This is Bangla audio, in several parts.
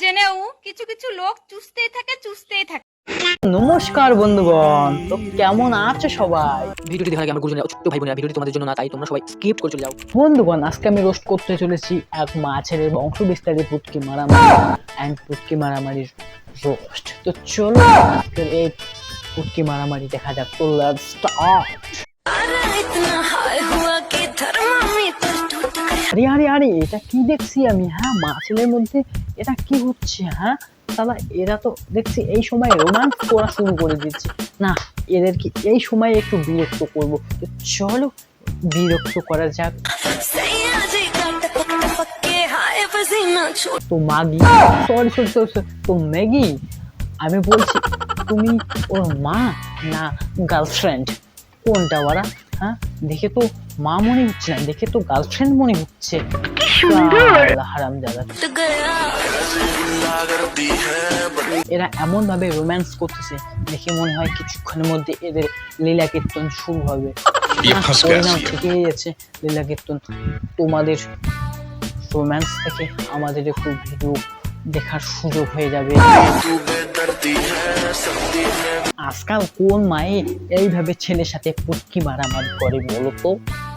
জেনেও কিছু কিছু লোক চুষতেই থাকে চুষতেই থাকে। নমস্কার বন্ধুগণ তো কেমন আছো সবাই? ভিডিওটি দেখার আগে আমার গুরুজনের ছোট্ট ভাই বোনেরা ভিডিওটি তোমাদের জন্য না তাই তোমরা সবাই স্কিপ করে চলে যাও। বন্ধুগণ আজকে আমি রোস্ট করতে চলেছি এক মাছের বংশ বিস্তারী পুটকি মারামারি অ্যান্ড পুটকি মারামারির রোস্ট তো চলো আজকের এই পুটকি মারামারি দেখা যাক তো লেটস স্টার্ট আরে আরে আরে এটা কি দেখছি আমি? হ্যাঁ মাছের মধ্যে এটা কি হচ্ছে হ্যাঁ? তাহলে এরা তো, দেখছি এই সময় রোমান্স করা শুরু করে দিচ্ছে। না, এদেরকে এই সময় একটু বিরক্ত করব। তো চলো, বিরক্ত করা যাক। তো মাগি সরি সরি সরি তো ম্যাগি, আমি বলছি, তুমি ওর মা না গার্লফ্রেন্ড কোনটা ওরা? হ্যাঁ? দেখে তো মা মনে হচ্ছে না, দেখে তো গার্লফ্রেন্ড মনে হচ্ছে। এরা এমন ভাবে রোম্যান্স করতেছে দেখে মনে হয় কিছুক্ষণের মধ্যে এদের লীলা কীর্তন শুরু হবে। হ্যাঁ, যাচ্ছে লীলা কীর্তন। তোমাদের রোম্যান্স থেকে আমাদের একটু ভিডিও দেখার সুযোগ হয়ে যাবে। আজকাল কোন মায়ে এইভাবে ছেলের সাথে পুটকি মারামারি করে বলো তো?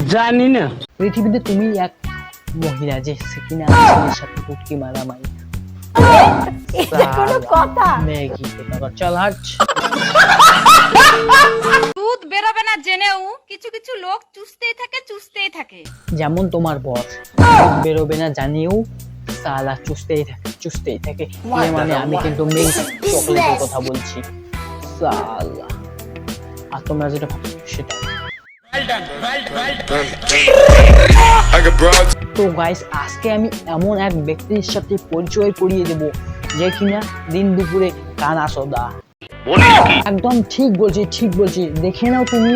জানি না। পৃথিবীতে তুমি এক মহিলা যে কিনা ছেলের সাথে পুটকি মারামারি। কথা। ম্যাগি। চল হাট। দুধ বেরোবে না জেনেও কিছু কিছু লোক চুষতেই থাকে চুষতেই থাকে। যেমন তোমার বর। বেরোবে না জানিয়েও সালা চুষতেই থাকে চুষতেই থাকে। এর মানে আমি কিন্তু মেয়ে চকলেটের কথা বলছি। সালা। আর তোমরা যেটা ভাবছ সেটা I got broads. তো গাইস আজকে আমি এমন এক ব্যক্তির সাথে পরিচয় করিয়ে দেব যে কিনা দিন দুপুরে কানা সদা। একদম ঠিক বলছি ঠিক বলছি দেখে নাও তুমি।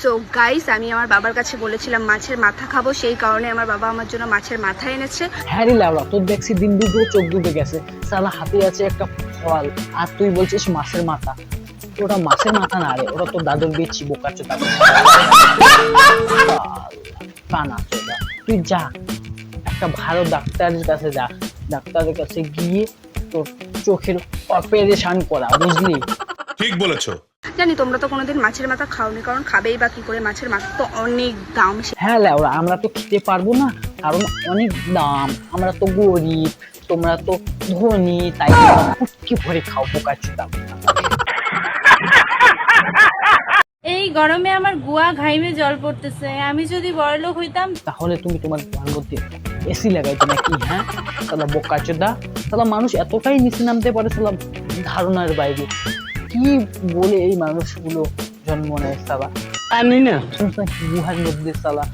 সো গাইস আমি আমার বাবার কাছে বলেছিলাম মাছের মাথা খাব। সেই কারণে আমার বাবা আমার জন্য মাছের মাথা এনেছে। হ্যারি লাউড়া তোর দেখছি দিন দুপুরে চোখ ডুবে গেছে। সালা হাতে আছে একটা ফল। আর তুই বলছিস মাছের মাথা। ওটা মাছের মাথা না রে ওটা তো দাদুর বিচ্ছি বোকা চোদা কানা চোদা তুই যা। একটা ভালো ডাক্তারের কাছে যা। ডাক্তারের কাছে গিয়ে তোর চোখের অপারেশন করা বুঝলি? ঠিক বলেছ। জানি তোমরা তো কোনোদিন মাছের মাথা খাওনি কারণ খাবেই বা কি করে? মাছের মাথা তো অনেক দাম। হ্যাঁ ল্যাওরা আমরা তো খেতে পারব না কারণ অনেক দাম। আমরা তো গরিব তোমরা তো ধনী তাই ফুটকি ভরে খাও বোকা চোদা এই গরমে আমার গুয়া ঘাইমে জল পড়তেছে। আমি যদি বড়লোক হইতাম তাহলে তুমি তোমার ভাগ্যতে এসি লাগাইতে নাকি হ্যাঁ? তাহলে বোকা চোদা। তাহলে মানুষ এতটাই নিচে নামতে পারে ধারণার বাইরে। কি বলে এই মানুষগুলো জন্ম নেয় সালা আমি না। গুহার মধ্যে সালা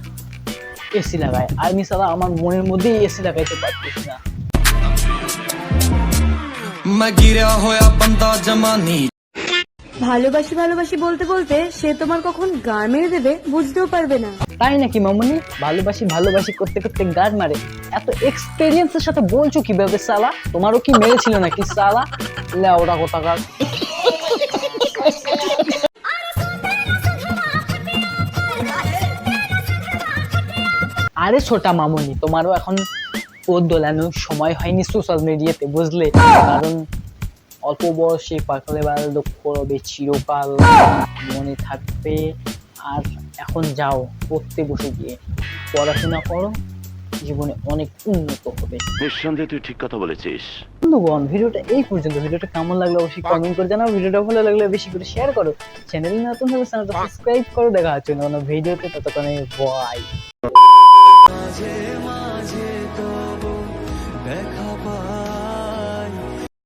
এসি লাগায়। আমি সালা আমার মনের মধ্যে এসি লাগাইতে পারতেছি না। মা গিরা হয়ে বন্দা জমানি ভালোবাসি ভালোবাসি বলতে বলতে সে তোমার কখন গা মেরে দেবে বুঝতেও পারবে না। তাই নাকি মামনি? ভালোবাসি ভালোবাসি করতে করতে গান মারে। এত এক্সপেরিয়েন্সের সাথে বলছো কীভাবে সালা? তোমারও কি মেরেছিল নাকি সালা? লেওরা কোথাকার। আরে ছোটা মামনি, তোমারও এখন পথ দোলানোর সময় হয়নি সোশ্যাল মিডিয়াতে বুঝলে? কারণ অল্প বয়সে পাকলে বাল দুঃখ রবে চিরকাল মনে থাকবে। আর এখন যাও পড়তে বসে গিয়ে। পড়াশোনা করো জীবনে অনেক উন্নত হবে। নিঃসন্দেহে তুই ঠিক কথা বলেছিস। বন্ধুগণ ভিডিওটা এই পর্যন্ত। ভিডিওটা কেমন লাগল অবশ্যই কমেন্ট করে জানাও। ভিডিওটা ভালো লাগলে বেশি করে শেয়ার করো। চ্যানেল নতুন হলে চ্যানেলটা সাবস্ক্রাইব করো। দেখা হচ্ছে অন্য কোনো ভিডিওতে। ততক্ষণে বাই